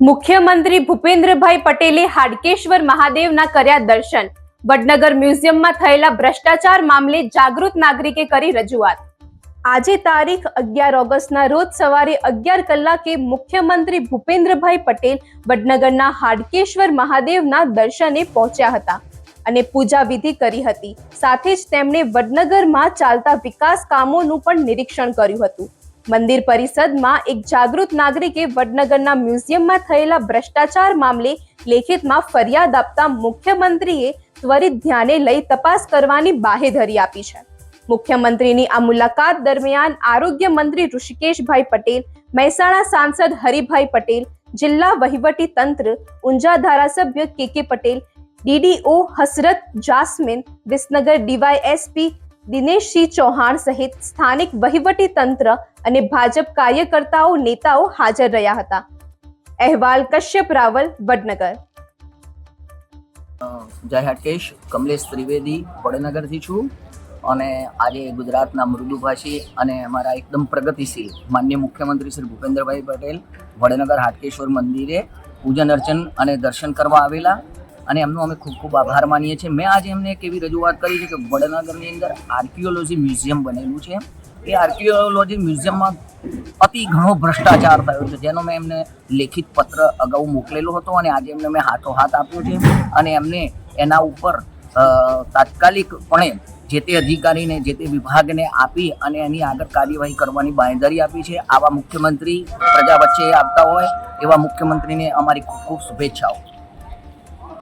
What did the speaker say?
મુખ્યમંત્રી ભૂપેન્દ્રભાઈ પટેલે હાડકેશ્વર મહાદેવના કર્યા દર્શન. વડનગર મ્યુઝિયમમાં થયેલા ભ્રષ્ટાચાર મામલે જાગૃત નાગરિકે કરી રજૂઆત. આજે તારીખ અગિયાર ઓગસ્ટના રોજ સવારે અગિયાર કલાકે મુખ્યમંત્રી ભૂપેન્દ્રભાઈ પટેલ વડનગરના હાડકેશ્વર મહાદેવના દર્શને પહોંચ્યા હતા અને પૂજા વિધિ કરી હતી. સાથે જ તેમણે વડનગરમાં ચાલતા વિકાસ કામોનું પણ નિરીક્ષણ કર્યું હતું. મંદિર પરિષદમાં એક જાગૃત નાગરિકે વડનગરના મ્યુઝિયમમાં થયેલા ભ્રષ્ટાચાર મામલે લેખિતમાં ફરિયાદ આપતા મુખ્યમંત્રીએ ત્વરિત ધ્યાને લઈ તપાસ કરવાની બાહેધરી આપી છે. મુખ્યમંત્રીની આ મુલાકાત દરમિયાન આરોગ્ય મંત્રી ઋષિકેશભાઈ પટેલ, મહેસાણા સાંસદ હરિભાઈ પટેલ, જિલ્લા વહીવટી તંત્ર, ઊંઝા ધારાસભ્ય K K Patel DDO Hasrat Jasmin, Visnagar DYSP Dineshsinh Chauhan સહિત સ્થાનિક વહીવટી તંત્ર અને ભાજપ કાર્યકર્તાઓ, નેતાઓ હાજર રહ્યા હતા. અહેવાલ કશ્યપ રાવલ, વડનગર. જય હાટકેશ, કમલેશ ત્રિવેદી, વડનગરથી છું અને આજે ગુજરાતના મૃદુભાષી અને અમારા એકદમ પ્રગતિશીલ માન્ય મુખ્યમંત્રી શ્રી ભૂપેન્દ્રભાઈ પટેલ વડનગર હાટકેશ્વર મંદિરે પૂજન અર્ચન અને દર્શન કરવા આવેલા અને એમનો અમે ખૂબ ખૂબ આભાર માનીએ છીએ. મેં આજે એમને એક એવી રજૂઆત કરી છે કે વડનગરની અંદર આર્કિયોલોજી મ્યુઝિયમ બનેલું છે. એ આર્કિયોલોજી મ્યુઝિયમમાં અતિ ઘણો ભ્રષ્ટાચાર થયો છે. જેનો મેં એમને લેખિત પત્ર અગાઉ મોકલેલો હતો અને આજે એમને મેં હાથો હાથ આપ્યો છે. અને એમને એના ઉપર તાત્કાલિકપણે જે તે અધિકારીને, જે તે વિભાગને આપી અને એની આગળ કાર્યવાહી કરવાની બાંયધરી આપી છે. આવા મુખ્યમંત્રી પ્રજા વચ્ચે આવતા હોય, એવા મુખ્યમંત્રીને અમારી ખૂબ ખૂબ શુભેચ્છાઓ.